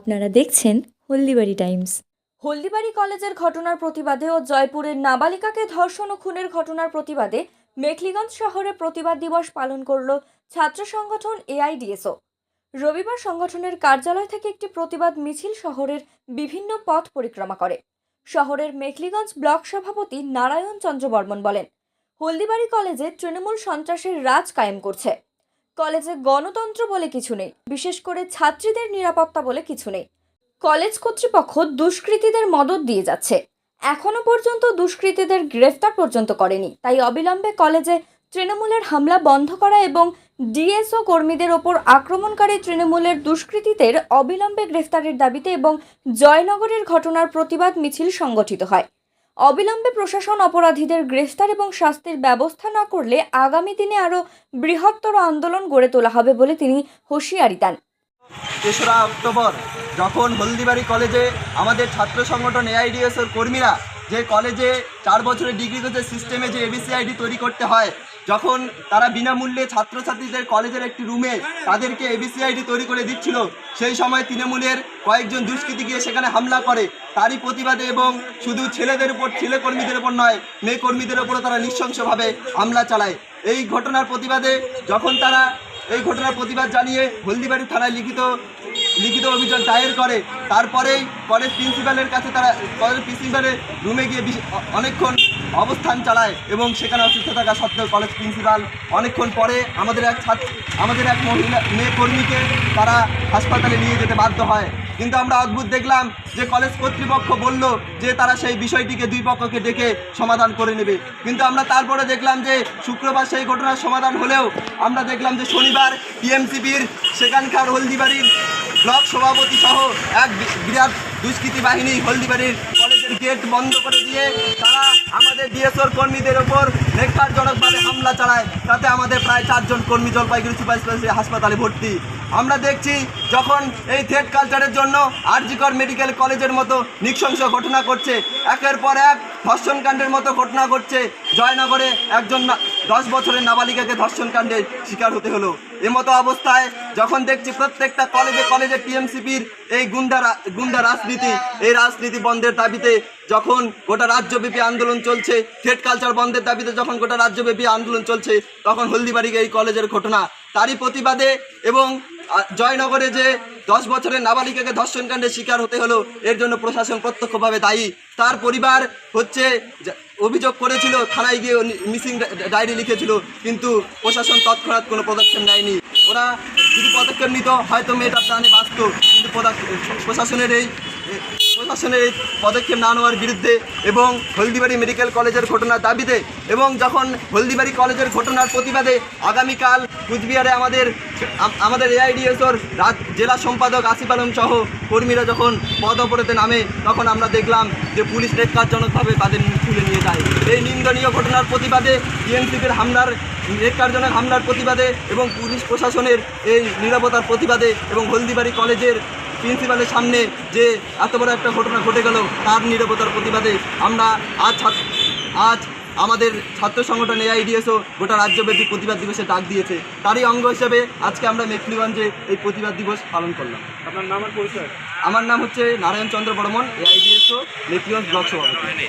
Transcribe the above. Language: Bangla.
আপনারা দেখছেন হলদিবাড়ি টাইমস। হলদিবাড়ি কলেজের ঘটনার প্রতিবাদে ও জয়পুরের নাবালিকাকে ধর্ষণ ও খুনের ঘটনার প্রতিবাদে মেখলিগঞ্জ শহরে প্রতিবাদ দিবস পালন করল ছাত্র সংগঠন এআইডিএসও। রবিবার সংগঠনের কার্যালয় থেকে একটি প্রতিবাদ মিছিল শহরের বিভিন্ন পথ পরিক্রমা করে। শহরের মেখলিগঞ্জ ব্লক সভাপতি নারায়ণ চন্দ্র বর্মন বলেন, হলদিবাড়ি কলেজে তৃণমূল সন্ত্রাসের রাজ কায়েম করছে। কলেজে গণতন্ত্র বলে কিছু নেই, বিশেষ করে ছাত্রীদের নিরাপত্তা বলে কিছু নেই। কলেজ কর্তৃপক্ষ দুষ্কৃতীদের মদত দিয়ে যাচ্ছে। এখনও পর্যন্ত দুষ্কৃতীদের গ্রেফতার পর্যন্ত করেনি, তাই অবিলম্বে কলেজে তৃণমূলের হামলা বন্ধ করা এবং ডিএসও কর্মীদের ওপর আক্রমণকারী তৃণমূলের দুষ্কৃতীদের অবিলম্বে গ্রেফতারের দাবিতে এবং জয়নগরের ঘটনার প্রতিবাদ মিছিল সংগঠিত হয়। অবিলম্বে প্রশাসন অপরাধীদের গ্রেফতার এবং শাস্তির ব্যবস্থা না করলে আগামী দিনে আরও বৃহত্তর আন্দোলন গড়ে তোলা হবে বলে তিনি হুঁশিয়ারি দেন। তেসরা অক্টোবর, যখন হলদিবাড়ি কলেজে আমাদের ছাত্র সংগঠন এআইডিএসের কর্মীরা যে কলেজে চার বছরের ডিগ্রি কোর্সের সিস্টেমে যে এবিসিআইডি তৈরি করতে হয় যখন তারা বিনামূল্যে ছাত্রছাত্রীদের কলেজের একটি রুমে তাদেরকে এবিসিআইডি তৈরি করে দিচ্ছিল, সেই সময় তৃণমূলের কয়েকজন দুষ্কৃতী গিয়ে সেখানে হামলা করে। তারই প্রতিবাদে এবং শুধু ছেলেদের উপর, ছেলে কর্মীদের উপর নয়, মেয়ে কর্মীদের উপরও তারা নৃশংসভাবে হামলা চালায়। এই ঘটনার প্রতিবাদে যখন তারা এই ঘটনার প্রতিবাদ জানিয়ে হলদিবাড়ি থানায় লিখিত লিখিত অভিযোগ দায়ের করে, তারপরেই কলেজ প্রিন্সিপালের কাছে তারা, কলেজ প্রিন্সিপালের রুমে গিয়ে অনেকক্ষণ অবস্থান চালায় এবং সেখানে অসুস্থ থাকা সত্ত্বেও কলেজ প্রিন্সিপাল অনেকক্ষণ পরে আমাদের এক ছাত্র, আমাদের এক মহিলা, মেয়ে কর্মীকে তারা হাসপাতালে নিয়ে যেতে বাধ্য হয়। কিন্তু আমরা অদ্ভুত দেখলাম যে কলেজ কর্তৃপক্ষ বলল যে তারা সেই বিষয়টিকে দুই পক্ষকে ডেকে সমাধান করে নেবে। কিন্তু আমরা তারপরে দেখলাম যে শুক্রবার সেই ঘটনার সমাধান হলেও আমরা দেখলাম যে শনিবার টিএমসিপির সেখানকার হলদিবাড়ির ব্লক সভাপতি সহ এক বিরাট দুষ্কৃতী বাহিনী হলদিবাড়ির গেট বন্ধ করে দিয়ে তারা আমাদের ডিএসওর কর্মীদের ওপর নেককারজনকভাবে হামলা চালায়। তাতে আমাদের প্রায় চারজন কর্মী জলপাইগুড়ি সুপার স্পেশালিটি হাসপাতালে ভর্তি। আমরা দেখছি যখন এই থ্রেড কালচারের জন্য আরজিকর মেডিকেল কলেজের মতো নৃশংস ঘটনা করছে একের পর এক ধর্ষণকাণ্ডের মতো ঘটনা ঘটছে। জয়নগরে একজন দশ বছরের নাবালিকাকে ধর্ষণকাণ্ডের শিকার হতে হলো। এমতো অবস্থায় যখন দেখছি প্রত্যেকটা কলেজে কলেজে টিএমসিপির এই গুন্ডা গুন্ডা রাজনীতি, এই রাজনীতি বন্ধের দাবিতে যখন গোটা রাজ্যব্যাপী আন্দোলন চলছে থ্রেড কালচার বন্ধের দাবিতে যখন গোটা রাজ্যব্যাপী আন্দোলন চলছে, তখন হলদিবাড়িকে এই কলেজের ঘটনা তারই প্রতিবাদে এবং জয়নগরে যে দশ বছরের নাবালিকাকে ধর্ষণকাণ্ডের শিকার হতে হলো, এর জন্য প্রশাসন প্রত্যক্ষভাবে দায়ী। তার পরিবার হচ্ছে অভিযোগ করেছিল, থানায় গিয়ে মিসিং ডায়েরি লিখেছিল, কিন্তু প্রশাসন তৎক্ষণাৎ কোনো পদক্ষেপ নেয়নি। ওরা যদি পদক্ষেপ নিত, হয়তো মেয়েটার প্রাণে বাঁচত, কিন্তু প্রশাসনের এই প্রশাসনের এই পদক্ষেপ না নেওয়ার বিরুদ্ধে এবং হলদিবাড়ি মেডিকেল কলেজের ঘটনার দাবিতে এবং যখন হলদিবাড়ি কলেজের ঘটনার প্রতিবাদে আগামীকাল কুচবিহারে আমাদের আমাদের এআইডিএসওর রাজ, জেলা সম্পাদক আসিফ আলম সহ কর্মীরা যখন পদ অপরাধে নামে, তখন আমরা দেখলাম যে পুলিশ নেককারজনকভাবে তাদের তুলে নিয়ে যায়। এই নিন্দনীয় ঘটনার প্রতিবাদে টিএমসিপির হামলার, নেককারজনক হামলার প্রতিবাদে এবং পুলিশ প্রশাসনের এই নিরাপত্তার প্রতিবাদে এবং হলদিবাড়ি কলেজের প্রিন্সিপালের সামনে যে এত বড় একটা ঘটনা ঘটে গেল তার নিরাপত্তার প্রতিবাদে আমরা আজ ছাত্র আজ আমাদের ছাত্র সংগঠন এআইডিএসও গোটা রাজ্যব্যাপী প্রতিবাদ দিবসে ডাক দিয়েছে। তারই অঙ্গ হিসেবে আজকে আমরা মেখলিগঞ্জে এই প্রতিবাদ দিবস পালন করলাম। আপনার নাম আর পরিচয়? আমার নাম হচ্ছে নারায়ণ চন্দ্র বর্মন এআইডিএসও মেখলিগঞ্জ ব্লক সভাপতি।